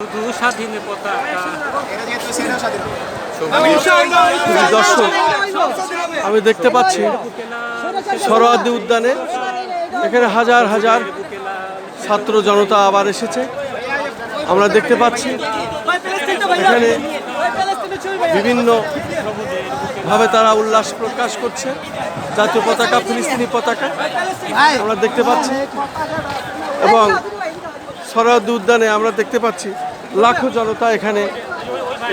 শুধু স্বাধীনের পতাকা দর্শক আমি দেখতে পাচ্ছি সরোয়ার্দী উদ্যানে এখানে হাজার হাজার ছাত্র জনতা আবার এসেছে। আমরা দেখতে পাচ্ছি এখানে বিভিন্ন ভাবে তারা উল্লাস প্রকাশ করছে। জাতীয় পতাকা ফিলিস্তিনি পতাকা আমরা দেখতে পাচ্ছি। এবং সরোয়ার্দী উদ্যানে আমরা দেখতে পাচ্ছি লাখো জনতা এখানে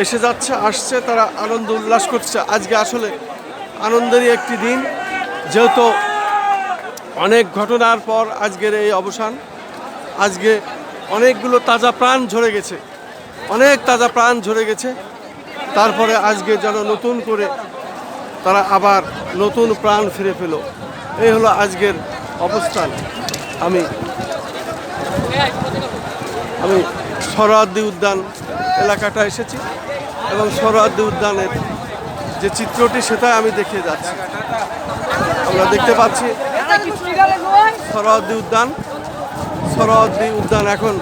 এসে যাচ্ছে, আসছে, তারা আনন্দ উল্লাস করছে। আজকে আসলে আনন্দেরই একটি দিন। যেহেতু অনেক ঘটনার পর আজকের এই অবসান, আজকে অনেকগুলো তাজা প্রাণ ঝরে গেছে। অনেক তাজা প্রাণ ঝরে গেছে। তারপরে আজকে যেন নতুন করে তারা আবার নতুন প্রাণ ফিরে পেল। এই হলো আজকের অবস্থান। আমি আমি সরোয়ার্দী উদ্যান এলাকাটা এসেছি এবং সরোয়ার্দী উদ্যানের যে চিত্রটি সেটা আমি দেখে যাচ্ছি। আমরা দেখতে পাচ্ছি সরোয়ার্দী উদ্যান। সরোয়ার্দী উদ্যান এখন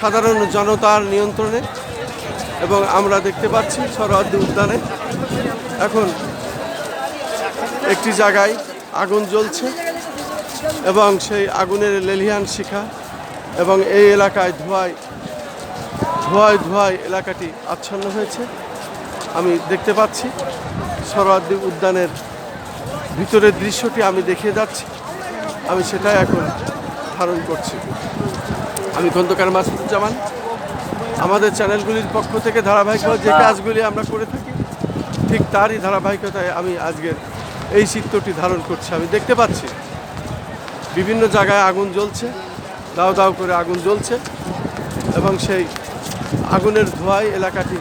সাধারণ জনতার নিয়ন্ত্রণে এবং আমরা দেখতে পাচ্ছি সরোয়ার্দী উদ্যানে এখন একটি জায়গায় আগুন জ্বলছে এবং সেই আগুনের লেলিহান শিখা এবং এই এলাকায় ধোঁয়ায় ধোঁয়ায় ধোঁয়ায় এলাকাটি আচ্ছন্ন হয়েছে। আমি দেখতে পাচ্ছি সরোয়ার্দী উদ্যানের ভিতরের দৃশ্যটি আমি দেখিয়ে যাচ্ছি। আমি সেটাই এখন ধারণ করছি। আমি খন্দকার মাসুদুজ্জামান। আমাদের চ্যানেলগুলির পক্ষ থেকে ধারাবাহিকভাবে যে কাজগুলি আমরা করে থাকি, ঠিক তারই ধারাবাহিকতায় আমি আজকের এই চিত্রটি ধারণ করছি। আমি দেখতে পাচ্ছি বিভিন্ন জায়গায় আগুন জ্বলছে। দাও দাও করে আগুন জ্বলছে এবং সেই আগুনের ধোঁয়ায় এলাকাটি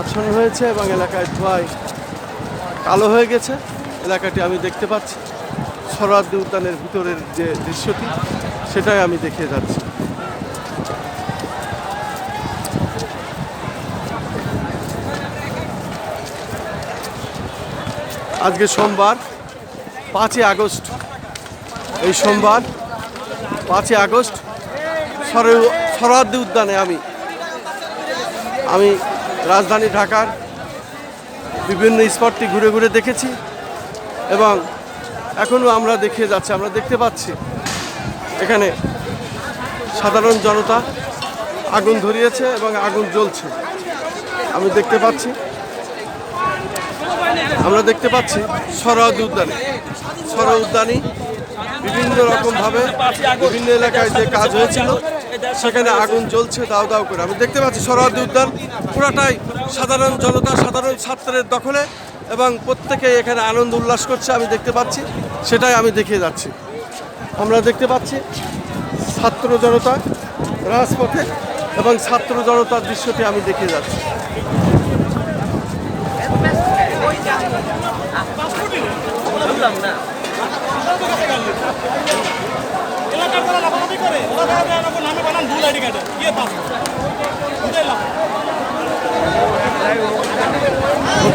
আচ্ছন্ন হয়েছে এবং এলাকায় ধোঁয়ায় কালো হয়ে গেছে। এলাকাটি আমি দেখতে পাচ্ছি। সরাদ্দি উদ্যানের ভিতরের যে দৃশ্যটি, সেটাই আমি দেখে যাচ্ছি। আজকে সোমবার, পাঁচই আগস্ট, এই সোমবার পাঁচই আগস্ট সরে- সরোয়ার্দী উদ্যানে আমি আমি রাজধানী ঢাকার বিভিন্ন স্পটটি ঘুরে ঘুরে দেখেছি এবং এখনও আমরা দেখে যাচ্ছি, আমরা দেখতে পাচ্ছি এখানে সাধারণ জনতা আগুন ধরিয়েছে এবং আগুন জ্বলছে। আমি দেখতে পাচ্ছি, আমরা দেখতে পাচ্ছি সরোয়ার্দী উদ্যানে সর উদ্যানে বিভিন্ন রকমভাবে বিভিন্ন এলাকায় যে কাজ হয়েছিল, সেখানে আগুন জ্বলছে, দাও দাও করে। আমি দেখতে পাচ্ছি সরোয়ার্দী উদ্যান পুরাটাই সাধারণ জনতা, সাধারণ ছাত্রের দখলে এবং প্রত্যেকে এখানে আনন্দ উল্লাস করছে, আমি দেখতে পাচ্ছি। সেটাই আমি দেখিয়ে যাচ্ছি। আমরা দেখতে পাচ্ছি ছাত্র জনতা রাজপথে এবং ছাত্র জনতার দৃশ্যটি আমি দেখিয়ে যাচ্ছি।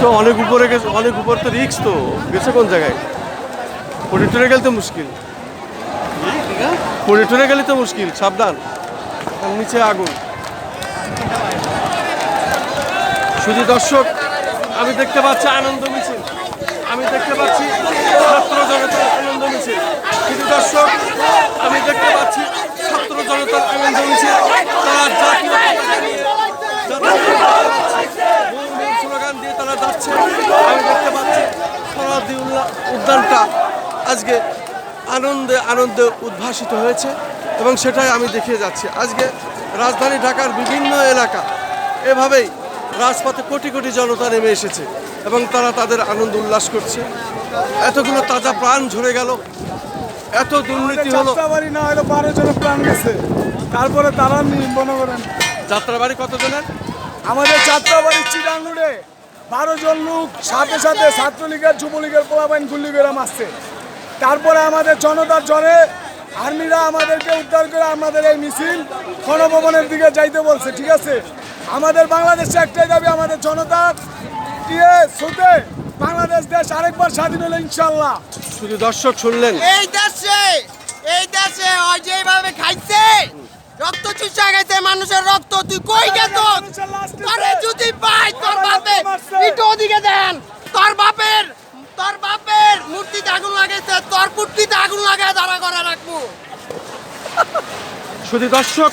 তো অনেক উপরে গেছে, অনেক উপর তো রিক্স তো। গেছে কোন জায়গায়? পড়ে টরে গেলে তো মুশকিল। পড়ে টরে গেলে তো মুশকিল, সাবধান। নিচে আগুন। শুধু দর্শক, আমি দেখতে পাচ্ছি আনন্দ আমি দেখতে পাচ্ছি ছাত্র জনতার আনন্দ মিছিল। শুধু দর্শক, আমি দেখতে পাচ্ছি ছাত্র জনতার আনন্দ মিছিল। তারা জাতীয় স্লোগান দিয়ে তারা যাচ্ছে। আমি দেখতে পাচ্ছি সরাদি উদ্যানটা আজকে আনন্দে আনন্দে উদ্ভাসিত হয়েছে এবং সেটাই আমি দেখিয়ে যাচ্ছি। আজকে রাজধানী ঢাকার বিভিন্ন এলাকা এভাবেই রাজপথে কোটি কোটি জনতা নেমে এসেছে। এবং তারা তাদের আনন্দ উল্লাস করছে। এতগুলো তাজা প্রাণ ঝরে গেল। এত দুর্নীতি হলো। না হলো বারো জন প্রাণ গেছে। তারপরে তারা মনে করেন। যাত্রাবাড়ি কতজনের? আমাদের যাত্রাবাড়ি চিরাঙ্গুড়ে বারো জন লোক সাথে সাথে ছাত্রলীগের যুবলীগের পোলাবাইন গুল্লি করে মারছে তারপরে আমাদের জনতার জনে আর্মিরা আমাদেরকে উদ্ধার করে আমাদের এই মিছিল গণভবনের দিকে যাইতে বলছে ঠিক আছে? আমাদের বাংলাদেশে একটাই দাবি আমাদের জনতার দিয়ে সুতে বাংলাদেশ দেশ আরেকবার স্বাধীন হলো ইনশাল্লাহ শুধু দর্শক শুনলেন। এই দেশে এই দেশে ওই যেভাবে খাইছে রক্ত চুষা গেছে মানুষের রক্ত তুই কই গেছ? মানুষের আরে যদি পাই তোর বাপে। একটু ওদিকে দেন। তোর বাপের তোর বাপের মূর্তিতে আগুন লাগাইছে তোর কুর্তিতে আগুন লাগায় দাঁড়া করে রাখব। শুধু দর্শক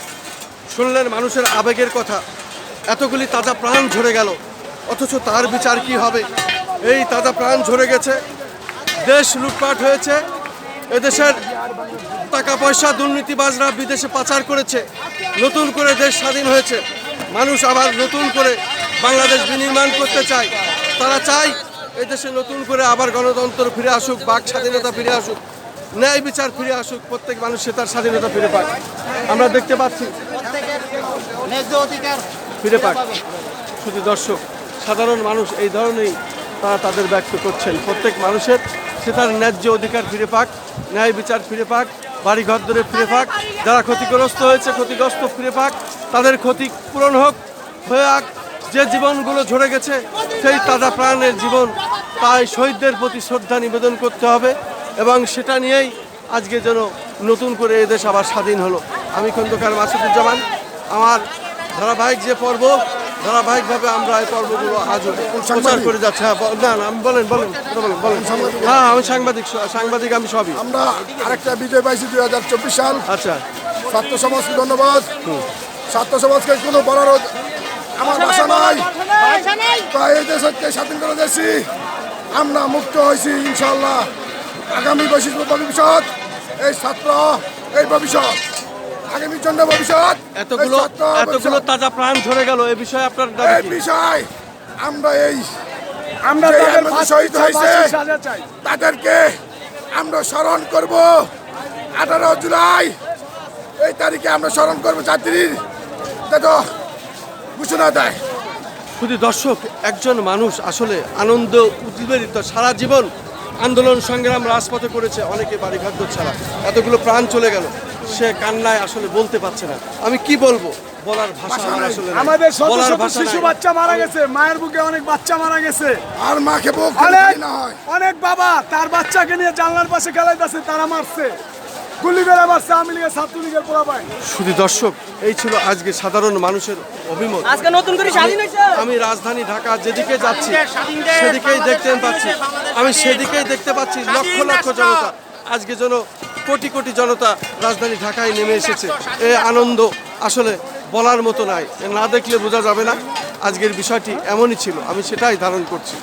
শুনলেন মানুষের আবেগের কথা। এতগুলি তাজা প্রাণ ঝরে গেল। অথচ তার বিচার কি হবে? এই তাজা প্রাণ ঝরে গেছে। দেশ লুটপাট হয়েছে। এদেশের টাকা পয়সা দুর্নীতিবাজরা বিদেশে পাচার করেছে। নতুন করে দেশ স্বাধীন হয়েছে। মানুষ আবার নতুন করে বাংলাদেশ বিনির্মাণ করতে চায়। তারা চায় এদেশে নতুন করে আবার গণতন্ত্র ফিরে আসুক বাক স্বাধীনতা ফিরে আসুক ন্যায় বিচার ফিরে আসুক প্রত্যেক মানুষ সে তার স্বাধীনতা ফিরে পাক। আমরা দেখতে পাচ্ছি। ফিরে পাক। শুধু দর্শক সাধারণ মানুষ এই ধরনেরই তারা তাদের ব্যক্ত করছেন। প্রত্যেক মানুষের সে তার ন্যায্য অধিকার ফিরে পাক, ন্যায় বিচার ফিরে পাক বাড়ি ঘর ধরে ফিরে পাক, যারা ক্ষতিগ্রস্ত হয়েছে ক্ষতিগ্রস্ত ফিরে পাক, তাদের ক্ষতি পূরণ হোক, হয়ে আক, যে জীবনগুলো ঝরে গেছে, সেই তাজা প্রাণের জীবন তাই শহীদদের প্রতি শ্রদ্ধা নিবেদন করতে হবে এবং সেটা নিয়েই আজকে যেন নতুন করে এদেশ আবার স্বাধীন হলো। আমি খন্দকার মাসুদুজ্জামান, আমার ধারাবাহিক যে পর্ব ধারাবাহিকভাবে আমরা এই পর্বগুলো আজও প্রচার করে যাচ্ছি। হ্যাঁ না না আমি বলেন বলেন বলেন বলেন। হ্যাঁ আমি সাংবাদিক সাংবাদিক আমি সবই। আমরা আরেকটা বিজয় পাইছি দুই হাজার চব্বিশ সাল। আচ্ছা। ছাত্র সমাজকে ধন্যবাদ। ছাত্র সমাজকে কোনো বলার আমার ভাষা নাই। তাই এই দেশকে স্বাধীন করে দিয়েছি। আমরা মুক্ত হয়েছি ইনশাল্লাহ আগামী বৈশিষ্ট্য ভবিষ্যৎ। এই ছাত্র এই ভবিষ্যৎ। আগামী জন্য ভবিষ্যৎ। এতগুলো এতগুলো তাজা প্রাণ ঝরে গেল এ বিষয়ে আপনার দাবি এই বিষয় আমরা এই আমরা শহীদ হয়েছে। তাদেরকে আমরা স্মরণ করব। আঠারো জুলাই এই তারিখে আমরা স্মরণ করব যাত্রীর যাতে ঘোষণা দেয়। শুধু দর্শক একজন মানুষ আসলে আনন্দ উদ্বেলিত সারা জীবন আন্দোলন সংগ্রাম রাজপথে করেছে অনেকে বাড়িঘর ছাড়া এতগুলো প্রাণ চলে গেল। সে কান্নায় আসলে বলতে পারছে না। আমি কি বলব? বলার ভাষা আসলে আমাদের শত বলার শত ভাষা শিশু বাচ্চা মারা গেছে। মায়ের বুকে অনেক বাচ্চা মারা গেছে। আর মাকে বুক অনেক না অনেক বাবা তার বাচ্চাকে নিয়ে জানলার পাশে খেলাইতেছে তারা মারছে। গুলি করে মারছে আমি লীগের ছাত্রলীগের পোলাপাই শুধু দর্শক এই ছিল আজকে সাধারণ মানুষের অভিমত। আজকে নতুন করে স্বাধীন হয়েছে। আমি রাজধানী ঢাকা যেদিকে যাচ্ছি সেদিকেই দেখতে পাচ্ছি। আমি সেদিকেই দেখতে পাচ্ছি লক্ষ লক্ষ জনতা। আজকে যেন কোটি কোটি জনতা রাজধানী ঢাকায় নেমে এসেছে। এ আনন্দ আসলে বলার মতো এ না দেখলে বোঝা যাবে না, আজকের বিষয়টি এমনই ছিল। আমি সেটাই ধারণ করছি।